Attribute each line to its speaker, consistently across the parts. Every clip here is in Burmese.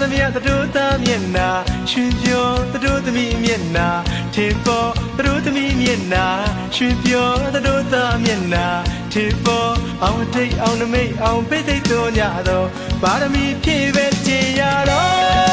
Speaker 1: သားမျက်နာရွှင်ပြောသူတို့သမီးမျက်နာထင်ပေါ်သူတို့သမီးမျက်နာရွှင်ပြောသူတို့သားမျက်နာထင်ပေါ်အောင်တိတ်အောင်နမိတ်အောင်ပိတ်သိပ်တို့ညတော့ပါရမီဖြည့်ပဲကြည်ရတော့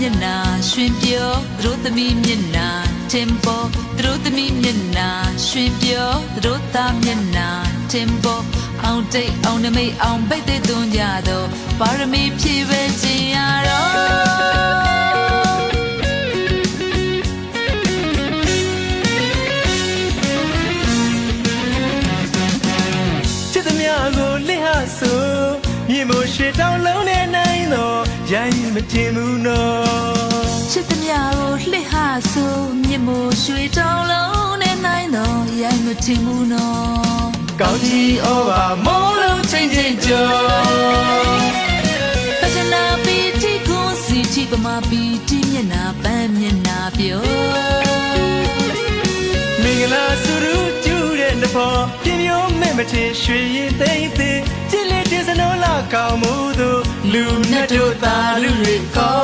Speaker 2: မျက်နာရွှင်ပြောသူတို့သမီးမျက်နာတင်ပေါ်သူတို့သမီးမျက်နာရွှင်ပြောသူတို့သားမျက်နာတင်ပေါ်အောင်တိတ်အောင်နမိတ်အောင်ပိတ်သိပ်သွန်းကြတော့ပါရမီဖြည့်ပဲခြင်းရတော့
Speaker 1: ရိုင်းမတင်ဘူးနော်
Speaker 2: ချစ်သမျှကိုလှစ်ဟာဆိုမြစ်မို့ရွှေတောင်လုံးနဲ့နိုင်တော့ရိုက်မထင်ဘူးနော်
Speaker 1: ကောင်းကြီးဩဘာမိုးလုံးချင်းချင်းကြော်
Speaker 2: ပဇနာပီတီကိုစီတီပမာပီတီမျက်နာပန်းမျက်နာပြော
Speaker 1: မင်္ဂလာစုရူကျူးတဲ့နဖော်ပြင်းမျိုးမဲ့မထင်ရွှေရည်သိမ့်သိ လူနဲ့တို့သားလူတွေကော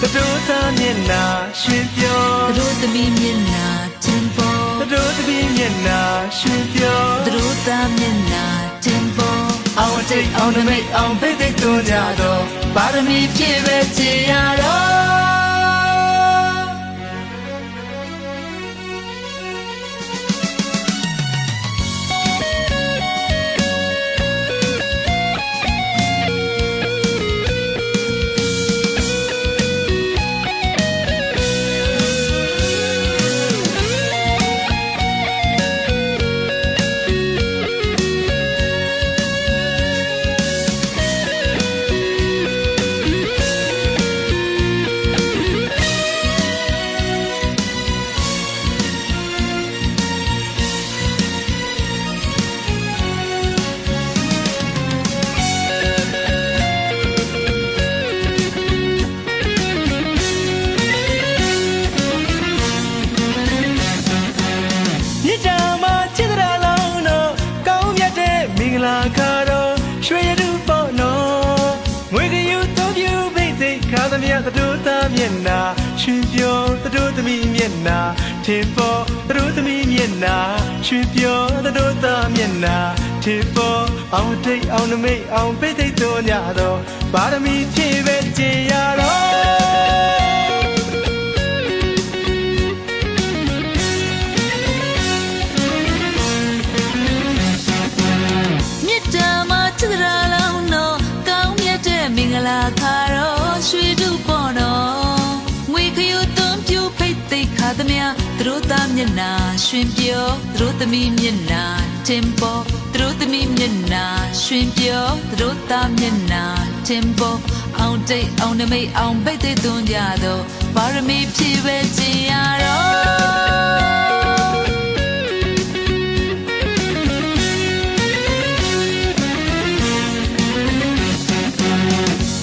Speaker 1: တတို့သားမျက်နာရွှင်ပြော
Speaker 2: သူတို့သမီးမျက်နာတင်ပေါ်
Speaker 1: တတို့သမီးမျက်နာရွှင်ပြော
Speaker 2: သူတို့သားမျက်နာတင်ပေါ်
Speaker 1: အောင်တိတ်အောင်နမိတ်အောင်ပိတ်သိတွန်းကြတော့ပါရမီဖြည့်ပဲကြည်ရတော့ မျက်နာရွှင်ပြောသတို့သမီးမျက်နာထင်ပေါ်သတို့သမီးမျက်နာရွှင်ပြောသတို့သားမျက်နာထင်ပေါ်အောင်တိတ်အောင်နမိတ်အောင်ဘိတ်သိတို့ညတော့ပါရမီဖြည့်ပဲကြည်ရတော့
Speaker 2: မြစ်တာမှာချစ်ရာလောင်းတော့ကောင်းမြတ်တဲ့မင်္ဂလာ သိပ်ခါသမျှသူတို့သားမျက်နာရွှင်ပြောသူတို့သမီးမျက်နာတင်ပေါ်သူတို့သမီးမျက်နာရွှင်ပြောသူတို့သားမျက်နာတင်ပေါ်အောင်တိတ်အောင်နမိတ်အောင်ပိတ်သိပ်သွန်းကြတော့ပါရမီဖြည့်ပဲခြင်းရတော့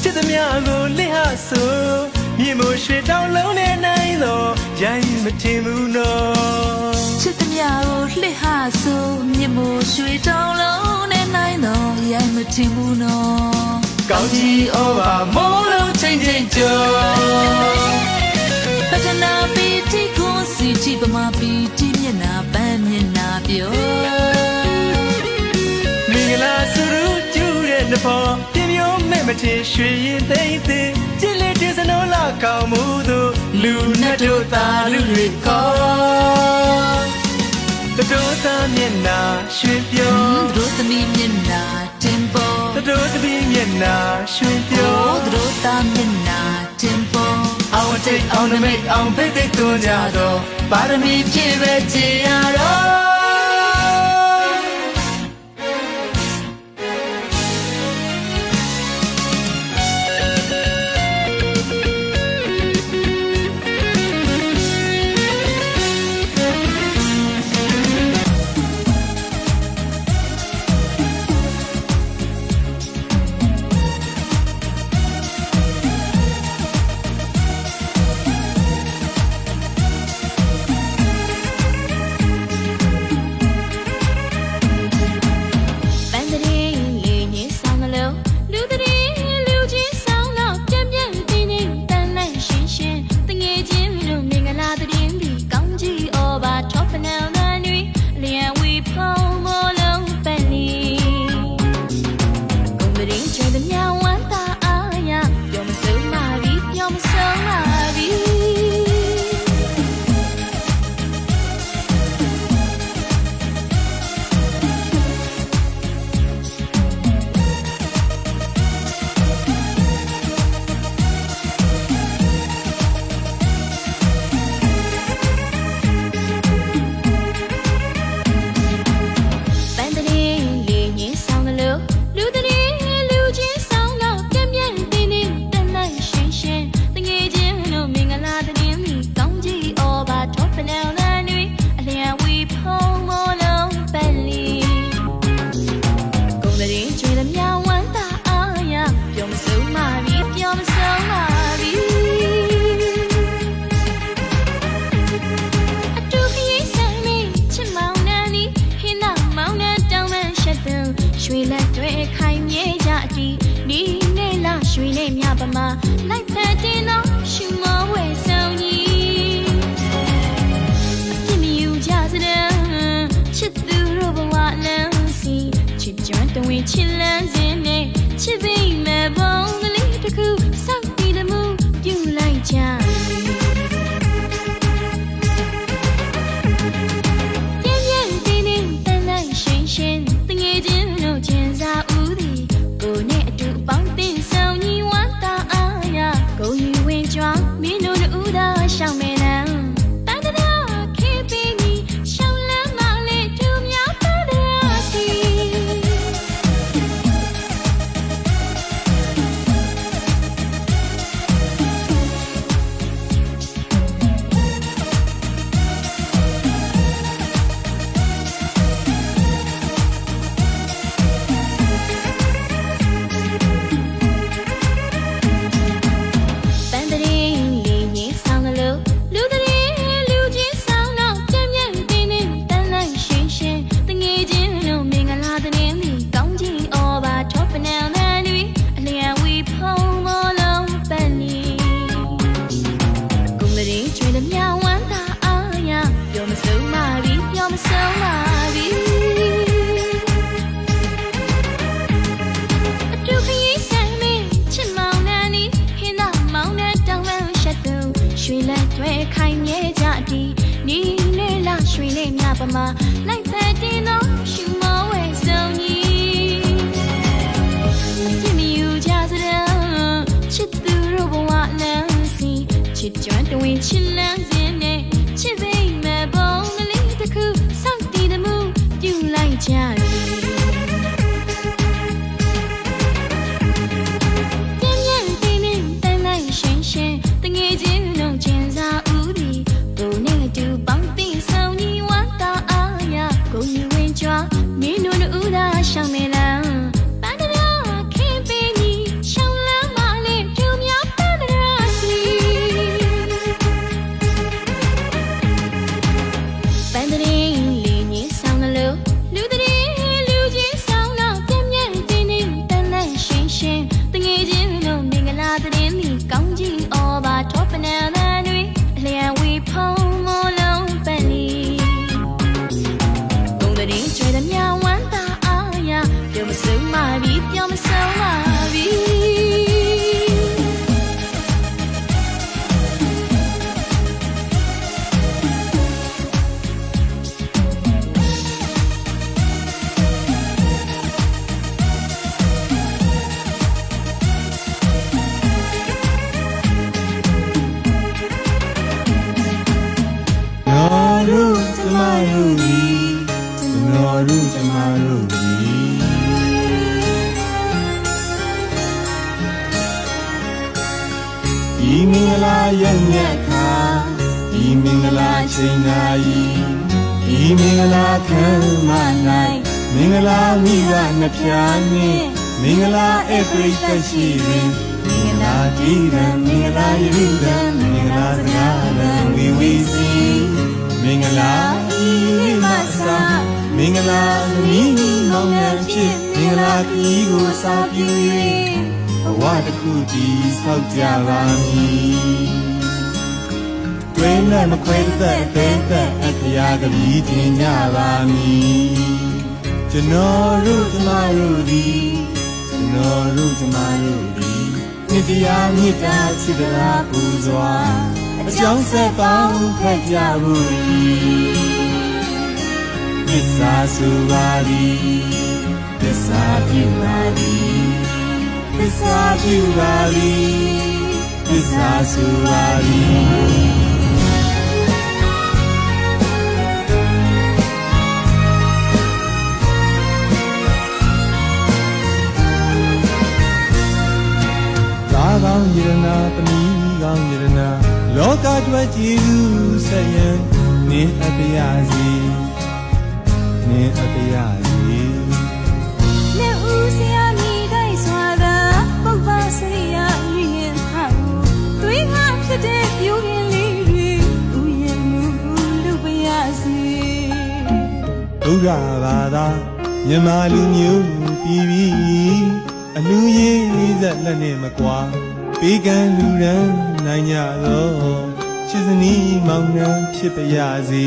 Speaker 1: ချစ်သမျှကိုလစ်ဟဆို မြေမို့ရွှေတောင်လုံးနဲ့နိုင်တော့ရိုင်းမတင်ဘူးနော်
Speaker 2: ချစ်သမျှကိုလှစ်ဟာဆိုမြစ်မို့ရွှေတောင်လုံးနဲ့နိုင်တော့ရိုက်မထင်ဘူးနော်
Speaker 1: ကောင်းကြီးဩဘာမိုးလုံးချင်းချင်းကြော်
Speaker 2: ပတနာပီတီကိုစီတီပမာပီတီမျက်နာပန်းမျက်နာပြော
Speaker 1: မင်္ဂလာစုရူကျူးတဲ့နဖော်ပြင်း မျိုးမဲ့မထင်ရွှေရင်သိမ့်သိကြည်လက်တဲ့စနိုးလာကောင်းမှုသူလူနဲ့တို့သားလူတွေကောတတို့သားမျက်နာရွှင်ပြော
Speaker 2: သူတို့သမီးမျက်နာတင်ပေါ်
Speaker 1: တတို့သမီးမျက်နာရွှင်ပြော
Speaker 2: သူတို့သားမျက်နာတင်ပေါ်
Speaker 1: အောင်တိတ်အောင်နမိတ်အောင်ဖိတ်သိတွန်းကြတော့ပါရမီဖြည့်ပဲကြည်ရတော့
Speaker 3: home. ခရီးဆိုင်မင်းချစ်မောင်နှံနီဟင်းသာမောင်နှံတောင်းလန်းရှက်သူရွှေလက်တွေခိုင်မြဲကြသည်နီနေလာရွှေလေးမြပမာလိုက်သက်တင်တော့ရှူမောဝဲဆုံးကြီးအပြစ်မယူကြစတဲ့ချစ်သူတို့ဘဝလမ်းစီချစ်ကြွတွင်ချစ်လန်း
Speaker 4: ဒီမင်္ဂလာခံမ၌မင်္ဂလာမိဘနှစ်ဖြာနှင့်မင်္ဂလာအပရိသတ်ရှိတွင်မင်္ဂလာကြည်ရန်မင်္ဂလာယရုဒံမင်္ဂလာစကားရန်ဝီဝီစီမင်္ဂလာဤမဆာမင်္ဂလာမိမိမောင်ရဖြစ်မင်္ဂလာကြီးကိုစာပြု၍ဘဝတစ်ခုတည်ဆောက်ကြပါမည် တွင်နဲ့မခွဲသက်တဲ့သက်အခရာကပြီးတင်ကြပါမည်ကျွန်တော်တို့ကျမတို့ဒီကျွန်တော်တို့ကျမတို့ဒီမြစ်တရားမြစ်တာချစ်တရားပူစွာအကြောင်းဆက်ပေါင်းခက်ကြဘူးသစ္စာစုပါသည်သစ္စာပြုပါသည်သစ္စာပြုပါသည်သစ္စာစုပါသည် လောကအတွက်ကြည်သူဆက်ရန်နင်းအပ်ပါရစေနင်းအပ်ပါရစေ
Speaker 3: လက်ဦးစရာမိတိုင်းစွာသာပုပ္ပစရိယရင်းရင်ဟာတွေးငါဖြစ်တဲ့ပြိုးရင်လေးတွေဥယျာဉ်မှုလူပရစီ
Speaker 4: ဒုက္ခဘာသာမြန်မာလူမျိုးပြည်ပြီးအလူရေးလေးဆက်လက်နဲ့မကွာ ဘေးကံလူရန်နိုင်ကြသောချစ်စနီးမောင်နှံဖြစ်ပါရစေ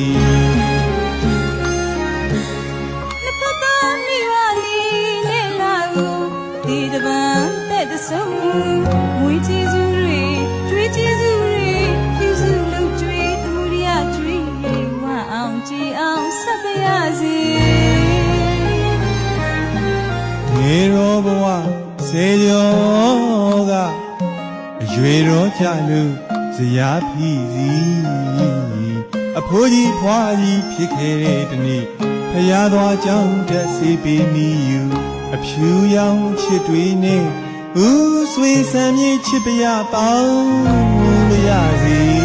Speaker 3: မွေးကျေးဇူးတွေကြွေးကျေးဇူးတွေပြုစုလုပ်ကြွေးသူရိယကြွေးဝအောင်ကြည်အောင်ဆက်ပါရစေငေရောဘဝစေရော တွေ
Speaker 4: ကြလို့ဇရာဖီစီအဖိုးကြီးဖွားကြီးဖြစ်ခဲ့တဲ့တနေ့ဖျားသွားကြောင်းတက်စီပေးမိယူအဖြူရောင်ချစ်တွေနဲ့ဦးဆွေဆံမြေချစ်ပရပေါင်းလို့ရစီ